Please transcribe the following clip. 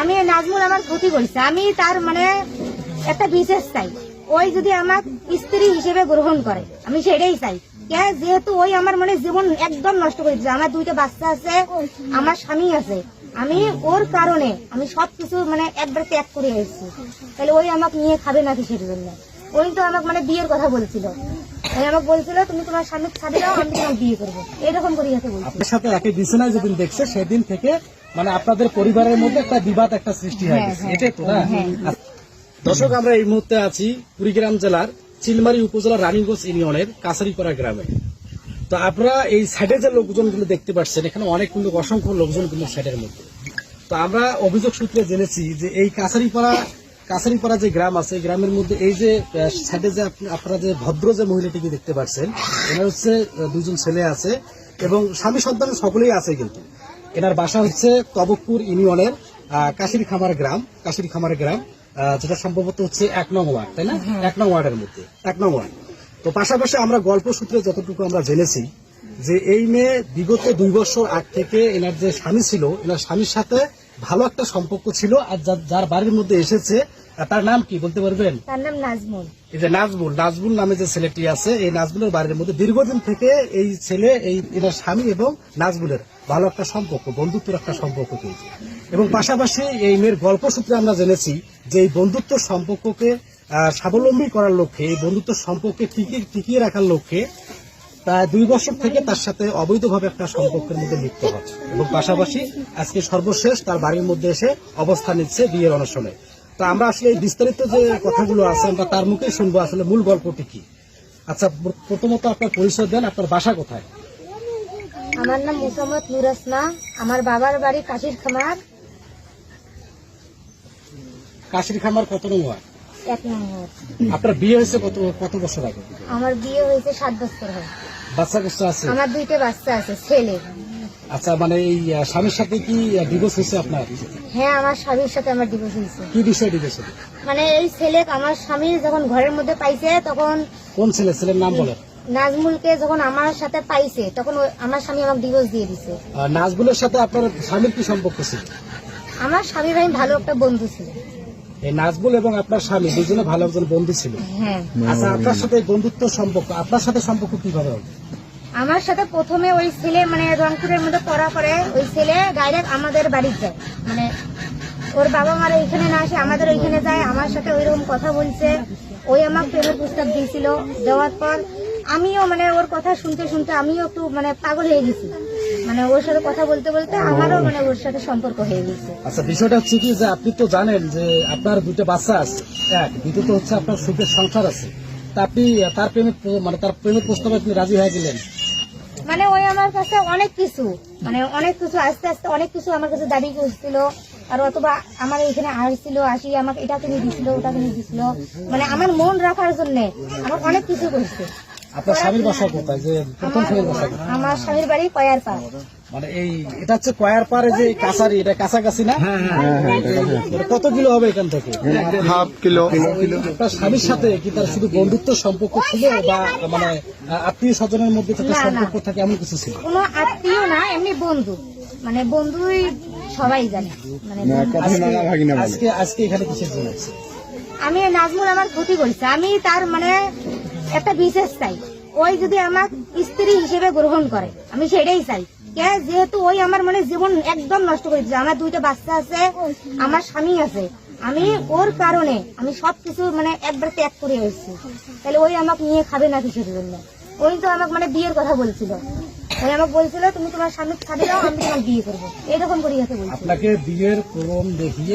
আমি নাজমুল আমার ক্ষতি করছে। আমি তার মানে একটা বিশেষ চাই। ওই যদি আমার স্ত্রী হিসেবে গ্রহণ করে, আমি সেটাই চাই। যেহেতু ওই আমার মানে জীবন একদম নষ্ট করে দিচ্ছে আমার দুইটা বাচ্চা আছে, আমার স্বামী আছে। আমি ওর কারণে আমি সবকিছু মানে একবার ত্যাগ করে এসেছি। তাহলে ওই আমাকে নিয়ে খাবে না কিসের জন্য ওই তো আমাকে মানে বিয়ের কথা বলছিল। ওই আমাকে বলছিল, তুমি তোমার স্বামী ছাড়ে দাও আমি তোমার বিয়ে করব। এরকম করে সাথে একই বিছানায় যেদিন দেখছে, সেদিন থেকে মানে আপনাদের পরিবারের মধ্যে একটা বিবাদ একটা সৃষ্টি হয়ে গেছে। এটাই তো না? আচ্ছা। দর্শক আমরা এই মুহূর্তে আছি কুড়িগ্রাম জেলার চিলমারি উপজেলার রানীগঞ্জ ইউনিয়নের কাছারিপাড়া গ্রামে। তো আপনারা এই সাইডে যে লোকজনগুলো দেখতে পাচ্ছেন এখানে অনেক কিন্তু অসংখ্য লোকজন কিন্তু সাইডের মধ্যে। তো আমরা অভিযোগ সূত্রে জেনেছি যে এই কাছারিপাড়া কাছারিপাড়া যে গ্রাম আছে এই গ্রামের মধ্যে এই যে সাইডে যে আপনারা যে ভদ্র যে মহিলাটিকে দেখতে পাচ্ছেন এনার হচ্ছে দুজন ছেলে আছে এবং স্বামী সন্তান সকলেই আছে কিন্তু। এনার বাসা হচ্ছে তবকপুর ইউনিয়নের কাশির খামার গ্রাম কাশির খামার গ্রাম যেটা সম্ভবত হচ্ছে এক নং ওয়ার্ড তাই না? এক নং ওয়ার্ডের মধ্যে এক নং ওয়ার্ড। তো পাশাপাশি আমরা গল্প সূত্রে যতটুকু আমরা জেনেছি যে এই মেয়ে বিগত দুই বছর আগ থেকে এনার যে স্বামী ছিল এনার স্বামীর সাথে ভালো একটা সম্পর্ক ছিল আর যার- বাড়ির মধ্যে এসেছে তার নাম কি বলতে পারবেন? তার নাম নাজমুল। এই যে নাজবুল নাজবুল নামে যে ছেলেটি আছে এই নাজবুলের বাড়ির মধ্যে দীর্ঘদিন থেকে এই ছেলে এই এনার স্বামী এবং নাজবুলের ভালো একটা সম্পর্ক বন্ধুত্বের একটা সম্পর্ক চলছে। এবং পাশাপাশি এই মেয়ের গল্প সূত্রে আমরা জেনেছি যে এই বন্ধুত্ব সম্পর্ককে স্বাবলম্বী করার লক্ষ্যে এই বন্ধুত্ব সম্পর্কে টিকিয়ে টিকিয়ে রাখার লক্ষ্যে প্রায় দুই বছর থেকে তার সাথে অবৈধভাবে একটা সম্পর্কের মধ্যে লিপ্ত হচ্ছে। এবং পাশাপাশি আজকে সর্বশেষ তার বাড়ির মধ্যে এসে অবস্থান নিচ্ছে বিয়ের অনশনে তো আমরা আসলে এই বিস্তারিত যে কথাগুলো আছে আমরা তার মুখে শুনব আসলে মূল গল্পটি কি। আচ্ছা প্রথমত আপনার পরিচয় দেন আপনার বাসা কোথায়? আমার নাম মুসাম্মদ নুরাসনা আমার বাবার বাড়ি কাশির খামার। কাশির খামার কত নং ওয়ার্ড? এক নম্বর। আপনার বিয়ে হয়েছে কত কত বছর আগে? আমার বিয়ে হয়েছে সাত বছর হয় বাচ্চা কাচ্চা আছে? আমার দুইটা বাচ্চা আছে ছেলে। আচ্ছা মানে এই স্বামীর সাথে কি ডিভোর্স হয়েছে আপনার? হ্যাঁ আমার স্বামীর সাথে আমার ডিভোর্স হয়েছে। কি বিষয় ডিভোর্স মানে এই ছেলে আমার স্বামী যখন ঘরের মধ্যে পাইছে তখন কোন ছেলে? ছেলের নাম বলেন নাজমুলকে যখন আমার সাথে পাইছে তখন আমার স্বামী আমাকে ডিভোর্স দিয়ে দিছে। আহ, নাজবুলের সাথে আপনার স্বামীর কি সম্পর্ক ছিল? আমার স্বামীর আমি ভালো একটা বন্ধু ছিল। এই নাজবুল এবং আপনার স্বামী দুজনে ভালো একজন বন্ধু ছিল। হ্যাঁ। আচ্ছা আপনার সাথে বন্ধুত্ব সম্পর্ক আপনার সাথে সম্পর্ক কীভাবে হবে আমার সাথে প্রথমে ওই ছেলে মানে রংপুরের মধ্যে পড়া করে, ওই ছেলে ডাইরেক্ট আমাদের বাড়ি যায়। মানে ওর বাবা মারা এখানে না আসে, আমাদের ওইখানে যায়, আমার সাথে ওইরকম কথা বলছে। ওই আমার প্রেমের প্রস্তাব দিয়েছিল। দেওয়ার পর আমিও মানে ওর কথা শুনতে শুনতে আমিও একটু মানে পাগল হয়ে গেছি। মানে ওর সাথে কথা বলতে বলতে আমারও মানে ওর সাথে সম্পর্ক হয়ে গেছে। আচ্ছা বিষয়টা হচ্ছে কি যে আপনি তো জানেন যে আপনার দুটো বাচ্চা আছে। এক, দ্বিতীয়ত হচ্ছে আপনার সুখের সংসার আছে। তা আপনি তার প্রেমের মানে তার প্রেমের প্রস্তাবে আপনি রাজি হয়ে গেলেন। মানে ওই আমার কাছে অনেক কিছু মানে অনেক কিছু আস্তে আস্তে অনেক কিছু আমার কাছে দাবি করছিল। আর অথবা আমার এখানে আসছিল আসি আমাকে এটা কিনে দিছিল ওটা কিনে দিছিল। মানে আমার মন রাখার জন্য আমার অনেক কিছু করছে। আপনার স্বামীর বাসা কোথায়? যে প্রথম স্বামীর বাসা আমার স্বামীর বাড়ি কয়ার পা মানে এই এটা হচ্ছে কয়ার পারে যে কাছারি এটা কাছাকাছি না? কত কিলো হবে এখান থেকে? Half kilo. আপনার স্বামীর সাথে কি তার শুধু বন্ধুত্ব সম্পর্ক ছিল বা মানে আত্মীয় স্বজনের মধ্যে। সম্পর্ক থাকে এমন কিছু ছিল? কোনো আত্মীয় না এমনি বন্ধু। মানে বন্ধুই সবাই জানে। মানে আজকে আজকে এখানে কিসের জন্য আমি নাজমুল আমার ক্ষতি করছে। আমি তার মানে একটা বিশেষ চাই। ওই যদি আমার স্ত্রী হিসেবে গ্রহণ করে আমি সেটাই চাই। যেহেতু ওই আমার মানে জীবন একদম নষ্ট করে দিচ্ছে আমার দুইটা বাচ্চা আছে আমার স্বামী আছে। আমি ওর কারণে আমি সবকিছু মানে একবার ত্যাগ করে এসেছি। তাহলে ওই আমাকে নিয়ে খাবে না কিছুর জন্য? ওই তো আমাকে মানে বিয়ের কথা বলছিল। ওই আমাকে বলছিল তুমি তোমার স্বামী খাবে না আমি তোমার বিয়ে করব। এরকম করে আছে বলছি আপনাকে বিয়ের দেখিয়ে